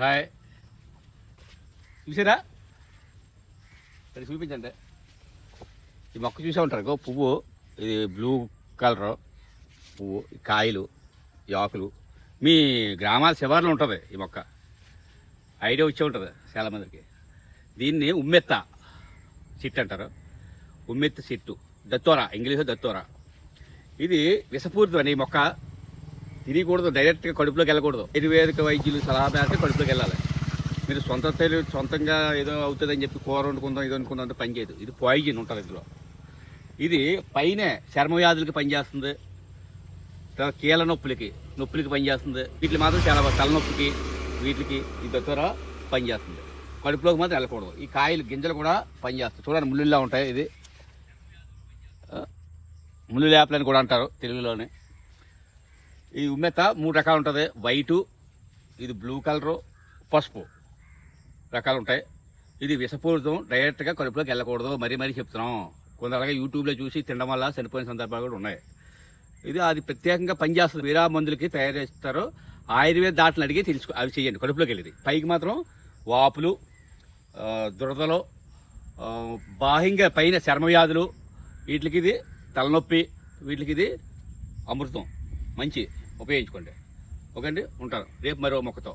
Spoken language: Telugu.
హాయ్. చూసారా? ఇక్కడ చూపించండి. ఈ మొక్క చూసే ఉంటారు. గో పువ్వు. ఇది బ్లూ కలర్ పువ్వు కాయలు ఈ ఆకులు. మీ గ్రామాల శివార్లో ఉంటుంది ఈ మొక్క. ఐడియా వచ్చే ఉంటుంది చాలా మందికి. దీన్ని ఉమ్మెత్త చెట్టు అంటారు. ఉమ్మెత్త చెట్టు. దత్తోరా. ఇంగ్లీష్లో దత్తోరా. ఇది విషపూరితం ఈ మొక్క. తినకూడదు డైరెక్ట్గా కడుపులోకి వెళ్ళకూడదు. ఆయుర్వేదిక వైద్యులు సలహా మేరకు కడుపులోకి వెళ్ళాలి. మీరు సొంత తెలివి సొంతంగా ఏదో అవుతుందని చెప్పి కూర వండుకుందాం ఇది వండుకుందాం అంటే పని చేయదు. ఇది పాయిజన్ ఉంటుంది ఇందులో. ఇది పైనే చర్మ వ్యాధులకి పనిచేస్తుంది. తర్వాత కీళ్ళ నొప్పులకి నొప్పులకి పనిచేస్తుంది. వీటికి మాత్రం చాలా తలనొప్పికి వీటికి ఇది ద్వారా పనిచేస్తుంది. కడుపులోకి మాత్రం వెళ్ళకూడదు. ఈ కాయలు గింజలు కూడా పనిచేస్తాయి. చూడండి ముళ్ళులా ఉంటాయి ఇది. ముళ్ళు లేపలని కూడా అంటారు తెలుగులోనే. ఈ ఉమ్మెత్త మూడు రకాలు ఉంటుంది. వైటు ఇది బ్లూ కలరు పసుపు రకాలు ఉంటాయి. ఇది విషపూరితం డైరెక్ట్గా కడుపులోకి వెళ్ళకూడదు. మరీ మరీ చెప్తున్నాం. కొందరగా యూట్యూబ్లో చూసి తినడం వల్ల చనిపోయిన సందర్భాలు కూడా ఉన్నాయి. ఇది అది ప్రత్యేకంగా పనిచేస్తుంది వీరా మందులకి తయారు చేస్తారు. ఆయుర్వేద దాటలు అడిగి తెలుసుకో అవి చేయండి కడుపులోకి వెళ్ళేది. పైకి మాత్రం వాపులు దురదలు బాహ్యంగా పైన చర్మ వ్యాధులు వీటికి ఇది తలనొప్పి వీటికి ఇది అమృతం. మంచి ఉపయోగించుకోండి. ఓకే అండి? ఉంటాను. రేపు మరో మొక్కతో.